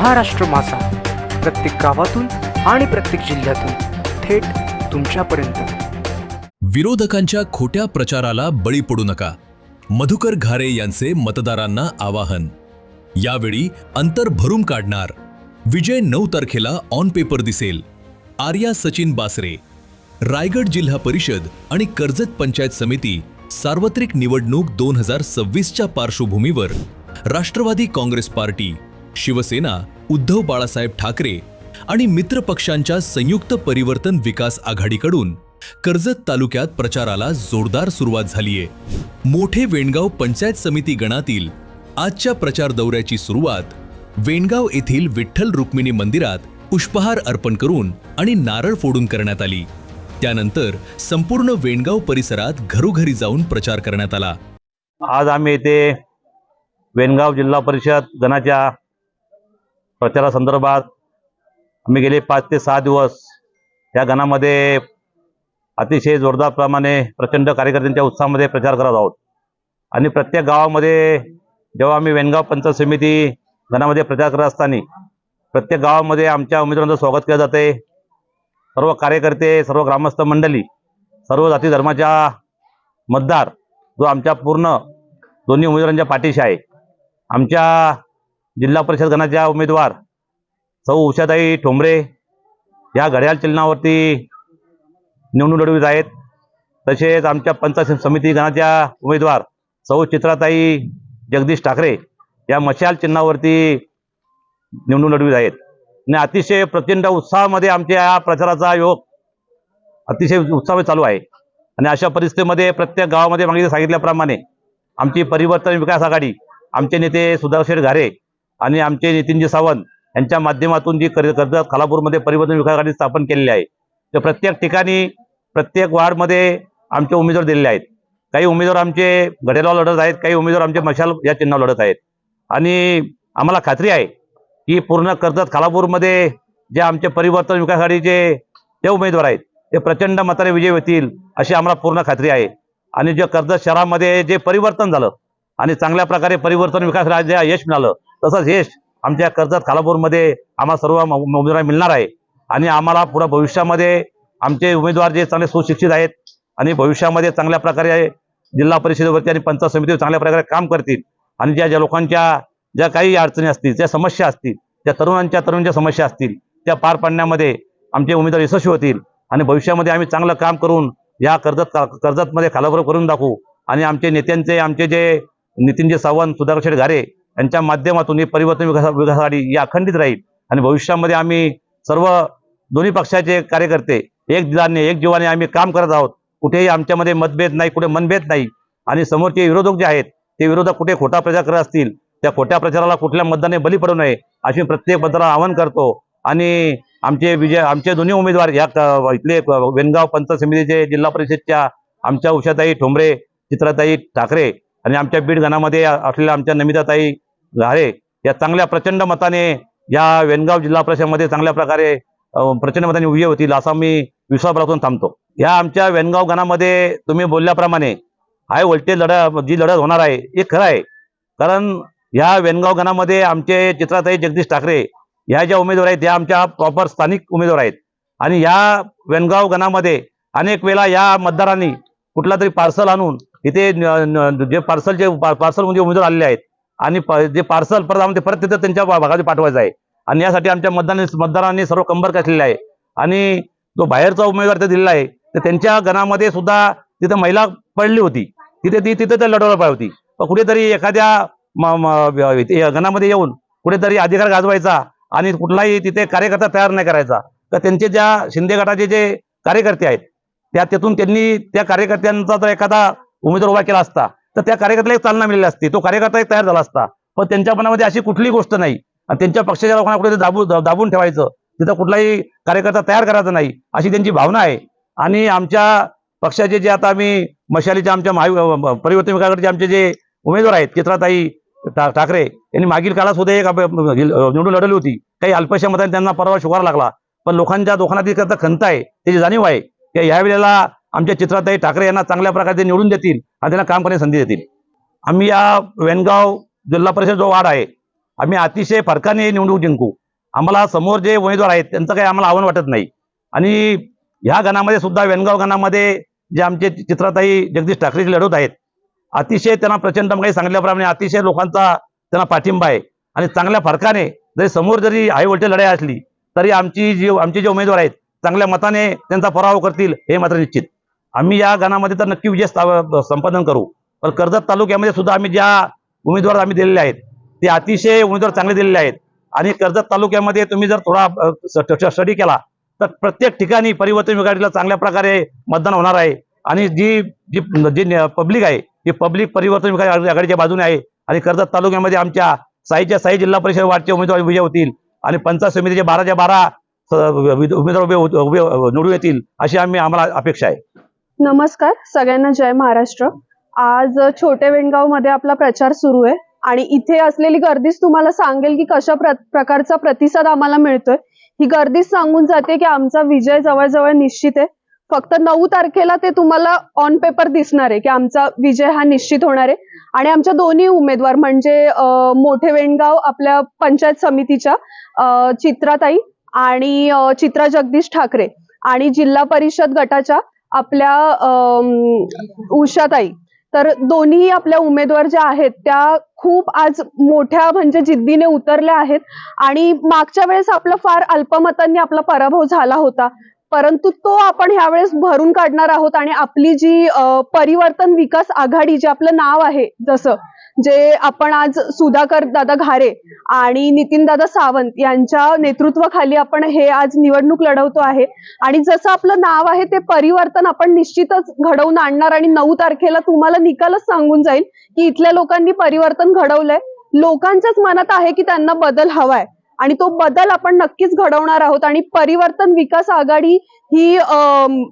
महाराष्ट्र माझा प्रत्येक गावातून आणि प्रत्येक जिल्ह्यातून थेट तुमच्यापर्यंत. विरोधकांच्या खोट्या प्रचाराला बळी पडू नका. मधुकर घारे यांचे मतदारांना आवाहन. यावेळी अंतर भरून काढणार. विजय नऊ तारखेला ऑन पेपर दिसेल. आर्या सचिन बासरे. रायगड जिल्हा परिषद आणि कर्जत पंचायत समिती सार्वत्रिक निवडणूक दोन हजार सव्वीसच्या पार्श्वभूमीवर राष्ट्रवादी काँग्रेस पार्टी शिवसेना उद्धव बाळासाहेब ठाकरे आणि मित्र पक्षांच्या संयुक्त परिवर्तन विकास आघाडीकडून कर्जत तालुक्यात प्रचाराला जोरदार सुरुवात झालीय. मोठे वेणगाव पंचायत समिती गणातील आजच्या प्रचार दौऱ्याची सुरुवात वेणगाव येथील विठ्ठल रुक्मिणी मंदिरात पुष्पहार अर्पण करून आणि नारळ फोडून करण्यात आली. त्यानंतर संपूर्ण वेणगाव परिसरात घरोघरी जाऊन प्रचार करण्यात आला. आज आम्ही येथे वेणगाव जिल्हा परिषद गणाच्या प्रचारासंदर्भात आम्ही गेले पाच ते सहा दिवस या गणामध्ये अतिशय जोरदार प्रमाणे प्रचंड कार्यकर्त्यांच्या उत्साहामध्ये प्रचार करत आहोत. आणि प्रत्येक गावामध्ये जेव्हा आम्ही वेणगाव पंचायत समिती गणामध्ये प्रचार करत असताना प्रत्येक गावामध्ये आमच्या उमेदवारांचं स्वागत केलं जाते सर्व कार्यकर्ते सर्व ग्रामस्थ मंडळी सर्व जाती धर्माच्या मतदार जो आमच्या पूर्ण दोन्ही उमेदवारांच्या पाठीशी आहे. आमच्या जिल्हा परिषद गणाच्या उमेदवार सौ उषाताई ठोंबरे या घड्याळ चिन्हावरती निवडणूक लढवित आहेत. तसेच आमच्या पंचायत समिती गणाच्या उमेदवार सौ चित्राताई जगदीश ठाकरे या मशाल चिन्हावरती निवडणूक लढवित आहेत. आणि अतिशय प्रचंड उत्साहामध्ये आमच्या या प्रचाराचा योग अतिशय उत्साह चालू आहे. आणि अशा परिस्थितीमध्ये प्रत्येक गावामध्ये मागितलं सांगितल्याप्रमाणे आमची परिवर्तन विकास आघाडी आमचे नेते सुधारशेठ घारे आणि आमचे नितीनजी सावंत यांच्या माध्यमातून जी कर कर्जत खालापूरमध्ये परिवर्तन विकास आघाडी स्थापन केलेली आहे तर प्रत्येक ठिकाणी प्रत्येक वार्डमध्ये आमचे उमेदवार दिलेले आहेत. काही उमेदवार आमचे गडेला लढत आहेत काही उमेदवार आमचे मशाल या चिन्हावर लढत आहेत. आणि आम्हाला खात्री आहे की पूर्ण कर्जत खालापूरमध्ये जे आमचे परिवर्तन विकास आघाडीचे जे उमेदवार आहेत ते प्रचंड मताने विजय होतील अशी आम्हाला पूर्ण खात्री आहे. आणि जे कर्जत शहरामध्ये जे परिवर्तन झालं आणि चांगल्या प्रकारे परिवर्तन विकास राज्य यश मिळालं तसंच यश आमच्या कर्जत खालापूरमध्ये आम्हाला सर्व उमेदवार मिळणार आहे. आणि आम्हाला पुढं भविष्यामध्ये आमचे उमेदवार जे चांगले सुशिक्षित आहेत आणि भविष्यामध्ये चांगल्या प्रकारे जिल्हा परिषदेवरती आणि पंचायत समितीवर चांगल्या प्रकारे काम करतील आणि ज्या ज्या लोकांच्या ज्या काही अडचणी असतील ज्या समस्या असतील त्या तरुणांच्या तरुणांच्या समस्या असतील त्या पार पाडण्यामध्ये आमचे उमेदवार यशस्वी होतील आणि भविष्यामध्ये आम्ही चांगलं काम करून या कर्जत कर्जतमध्ये खालापूर करून दाखवू. आणि आमचे नेत्यांचे आमचे जे नितीनजी सावंत सुधाकर घारे यांच्या माध्यमातून ही परिवर्तन विकास विकास आघाडी ही अखंडित राहील. आणि भविष्यामध्ये आम्ही सर्व दोन्ही पक्षाचे कार्यकर्ते एक दिलाने एक जीवाने आम्ही काम करत आहोत. कुठेही आमच्यामध्ये मतभेद नाही कुठे मनभेद नाही. आणि समोरचे विरोधक जे आहेत ते विरोधक कुठे खोटा प्रचार करत असतील त्या खोट्या प्रचाराला कुठल्या मतदाने बली पडू नये अशी प्रत्येक मतदाराला आवाहन करतो. आणि आमचे विजय आमचे दोन्ही उमेदवार या इथले वेणगाव पंचायत समितीचे जिल्हा परिषदच्या आमच्या उषाताई ठोंबरे चित्राताई ठाकरे आणि आमच्या बीड गणामध्ये असलेल्या आमच्या नमिताताई आहे या चांगल्या प्रचंड मताने या वेनगाव जिल्हा परिषदेमध्ये चांगल्या प्रकारे प्रचंड मताने उभी होतील असा मी विश्वास थांबतो. या आमच्या वेनगाव गणामध्ये तुम्ही बोलल्याप्रमाणे हाय व्होल्टेज लढा जी लढत होणार आहे हे खरं आहे. कारण या वेनगाव गणामध्ये आमचे चित्राताई जगदीश ठाकरे या ज्या उमेदवार आहेत त्या आमच्या प्रॉपर स्थानिक उमेदवार आहेत. आणि या वेनगाव गणामध्ये अनेक वेळा या मतदारांनी कुठला तरी पार्सल आणून इथे जे पार्सलचे पार्सल म्हणजे उमेदवार आलेले आहेत आणि प- जे पार्सल परत आम्ही ते परत तिथं त्यांच्या भागात पाठवायचं आहे. आणि यासाठी आमच्या मतदान मतदारांनी सर्व कंबर कसलेला आहे. आणि जो बाहेरचा उमेदवार ते दिलेला आहे तर त्यांच्या गणामध्ये सुद्धा तिथं महिला पडली होती. तिथे ती तिथे तर लढवला पाहिजे होती. पण कुठेतरी एखाद्या म- गणामध्ये येऊन कुठेतरी अधिकार गाजवायचा आणि कुठलाही तिथे कार्यकर्ता तयार नाही करायचा. तर त्यांचे ज्या शिंदे गटाचे जे कार्यकर्ते आहेत त्या तिथून त्यांनी त्या कार्यकर्त्यांचा जर एखादा उमेदवार उभा केला असता तर त्या कार्यकर्त्याला एक चालना मिळाली असती. तो कार्यकर्ता एक तयार झाला असता. पण त्यांच्या मनामध्ये अशी कुठलीही गोष्ट नाही. आणि त्यांच्या पक्षाच्या लोकांना कुठे दाबू दाबून ठेवायचं. तिथं कुठलाही कार्यकर्ता तयार करायचा नाही अशी त्यांची भावना आहे. आणि आमच्या पक्षाचे जे आता आम्ही मशालीच्या आमच्या महा परिवर्तन विभागाचे आमचे जे उमेदवार आहेत चित्राताई ठा- ठाकरे यांनी मागील काळात सुद्धा एक निवडून लढवली होती. काही अल्पशा मताने त्यांना परवा शुगार लागला. पण लोकांच्या दोघांना करता खंत आहे त्याची जाणीव आहे. की ह्या वेळेला आमच्या चित्राताई ठाकरे यांना चांगल्या प्रकारे निवडून देतील आणि त्यांना काम करण्याची संधी देतील. आम्ही या वेनगाव जिल्हा परिषद जो वार्ड आहे आम्ही अतिशय फरकाने निवडणूक जिंकू. आम्हाला समोर जे उमेदवार आहेत त्यांचं काही आम्हाला आव्हान वाटत नाही. आणि ह्या गणामध्ये सुद्धा वेनगाव गणामध्ये जे आमचे चित्राताई जगदीश ठाकरेची लढवत आहेत अतिशय त्यांना प्रचंड काही सांगितल्याप्रमाणे अतिशय लोकांचा त्यांना पाठिंबा आहे. आणि चांगल्या फरकाने जरी समोर जरी हाय व्होल्टेज लढाई असली तरी आमची जी आमचे जे उमेदवार आहेत चांगल्या मताने त्यांचा पराभव करतील हे मात्र निश्चित. आम्ही या गणामध्ये तर नक्की विजय संपादन करू. पण कर्जत तालुक्यामध्ये सुद्धा आम्ही ज्या उमेदवार आम्ही दिलेले आहेत ते अतिशय उमेदवार चांगले दिलेले आहेत. आणि कर्जत तालुक्यामध्ये तुम्ही जर थोडा स्टडी केला तर प्रत्येक ठिकाणी परिवर्तन विघाडीला चांगल्या प्रकारे मतदान होणार आहे. आणि जी जी जी पब्लिक आहे ती पब्लिक परिवर्तन विघाडी आघाडीच्या बाजूने आहे. आणि कर्जत तालुक्यामध्ये आमच्या साईच्या साई जिल्हा परिषद वार्डचे उमेदवार विजय होतील. आणि पंचायत समितीचे बाराच्या बारा उमेदवार उभे उभे निवडून येतील अशी आम्ही आम्हाला अपेक्षा आहे. नमस्कार सगळ्यांना जय महाराष्ट्र. आज छोटे वेणगावमध्ये आपला प्रचार सुरू आहे आणि इथे असलेली गर्दीच तुम्हाला सांगेल की कशा प्र- प्रकारचा प्रतिसाद आम्हाला मिळतोय. ही गर्दीच सांगून जाते की आमचा विजय जवळजवळ निश्चित आहे. फक्त नऊ तारखेला ते तुम्हाला ऑन पेपर दिसणार आहे की आमचा विजय हा निश्चित होणार आहे. आणि आमच्या दोन्ही उमेदवार म्हणजे मोठे वेणगाव आपल्या पंचायत समितीच्या चित्राताई आणि चित्रा जगदीश ठाकरे आणि जिल्हा परिषद गटाच्या आपल्या उषाताई. तर दोन्ही आपल्या उमेदवार ज्या आहेत त्या खूप आज मोठ्या म्हणजे जिद्दीने उतरल्या आहेत. आणि मागच्या वेळेस आपला फार अल्पमतांनी आपला पराभव झाला होता. परंतु तो आपण ह्यावेळेस भरून काढणार आहोत. आणि आपली जी परिवर्तन विकास आघाडी जे आपलं नाव आहे जसं जे आपण आज सुधाकर दादा घारे आणि नितीन दादा सावंत यांच्या नेतृत्वाखाली आपण हे आज निवडणूक लढवतो आहे. आणि जसं आपलं नाव आहे ते परिवर्तन आपण निश्चितच घडवून आणणार आणि नऊ तारखेला तुम्हाला निकालच सांगून जाईल की इथल्या लोकांनी परिवर्तन घडवलंय. लोकांच्याच मनात आहे की त्यांना बदल हवाय. आणि तो बदल आपण नक्कीच घडवणार आहोत आणि परिवर्तन विकास आघाडी ही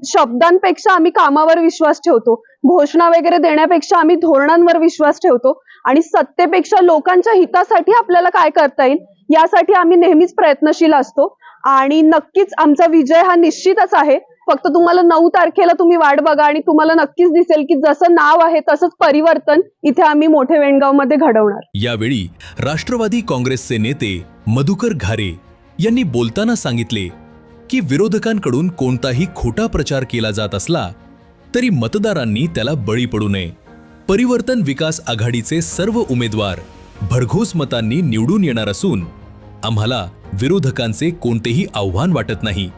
शब्दांपेक्षा आम्ही कामावर विश्वास ठेवतो. घोषणा वगैरे देण्यापेक्षा आम्ही धोरणांवर विश्वास ठेवतो. आणि सत्तेपेक्षा लोकांच्या हितासाठी आपल्याला काय करता येईल यासाठी आम्ही नेहमीच प्रयत्नशील असतो. आणि नक्कीच आमचा विजय हा निश्चितच आहे. फक्त तुम्हाला नऊ तारखेला तुम्ही वाट बघा आणि तुम्हाला नक्कीच दिसेल की जसं नाव आहे तसंच परिवर्तन इथे आम्ही मोठे वेणगावमध्ये घडवणार. यावेळी राष्ट्रवादी काँग्रेसचे नेते मधुकर घारे यांनी बोलताना सांगितले की विरोधकांकडून कोणताही खोटा प्रचार केला जात असला तरी मतदारांनी त्याला बळी पडू नये. परिवर्तन विकास आघाडीचे सर्व उमेदवार भरघोस मतांनी निवडून येणार असून आम्हाला विरोधकांचे कोणतेही आव्हान वाटत नाही.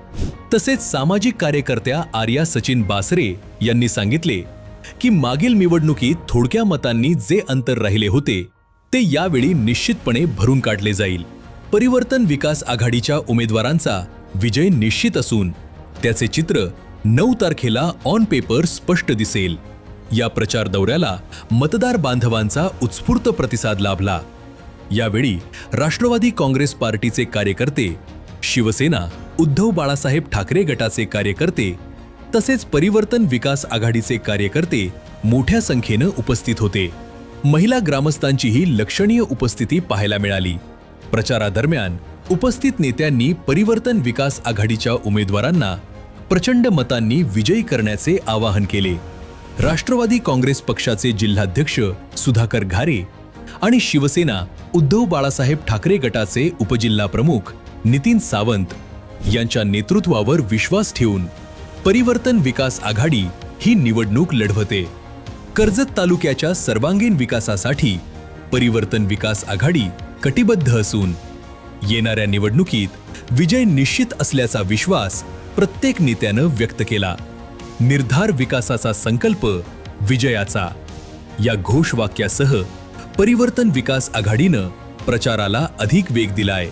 तसेच सामाजिक कार्यकर्त्या आर्या सचिन बासरे यांनी सांगितले की मागील निवडणुकीत थोडक्या मतांनी जे अंतर राहिले होते ते यावेळी निश्चितपणे भरून काढले जाईल. परिवर्तन विकास आघाडीच्या उमेदवारांचा विजय निश्चित असून त्याचे चित्र नऊ तारखेला ऑन पेपर स्पष्ट दिसेल. या प्रचार दौऱ्याला मतदार बांधवांचा उत्स्फूर्त प्रतिसाद लाभला. यावेळी राष्ट्रवादी काँग्रेस पार्टीचे कार्यकर्ते शिवसेना उद्धव बाळासाहेब ठाकरे गटाचे कार्यकर्ते तसेच परिवर्तन विकास आघाडीचे कार्यकर्ते मोठ्या संख्येनं उपस्थित होते. महिला ग्रामस्थांचीही लक्षणीय उपस्थिती पाहायला मिळाली. प्रचारादरम्यान उपस्थित नेत्यांनी परिवर्तन विकास आघाडीच्या उमेदवारांना प्रचंड मतांनी विजयी करण्याचे आवाहन केले. राष्ट्रवादी काँग्रेस पक्षाचे जिल्हाध्यक्ष सुधाकर घारे आणि शिवसेना उद्धव बाळासाहेब ठाकरे गटाचे उपजिल्हा प्रमुख नितीन सावंत यांच्या नेतृत्वावर विश्वास ठेवून परिवर्तन विकास आघाडी ही निवडणूक लढवते. कर्जत तालुक्याच्या सर्वांगीण विकासासाठी परिवर्तन विकास आघाडी कटिबद्ध असून येणाऱ्या निवडणुकीत विजय निश्चित असल्याचा विश्वास प्रत्येक नेत्यानं व्यक्त केला. निर्धार विकासाचा संकल्प विजयाचा. या घोषवाक्यासह परिवर्तन विकास आघाडीनं प्रचाराला अधिक वेग दिलाय.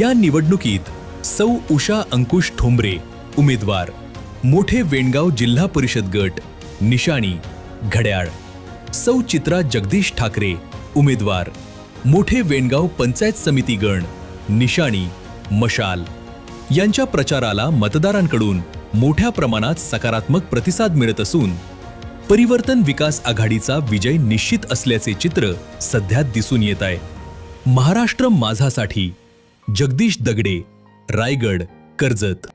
या निवडणुकीत सौ उषा अंकुश ठोंबरे उमेदवार मोठे वेणगाव जिल्हा परिषद गट निशाणी घड्याळ. सौ चित्रा जगदीश ठाकरे उमेदवार मोठे वेणगाव पंचायत समिती गण निशाणी मशाल. यांच्या प्रचाराला मतदारांकडून मोठ्या प्रमाणात सकारात्मक प्रतिसाद मिळत असून परिवर्तन विकास आघाडीचा विजय निश्चित असल्याचे चित्र सध्या दिसून येत आहे. महाराष्ट्र माझासाठी जगदीश दगडे रायगड कर्जत.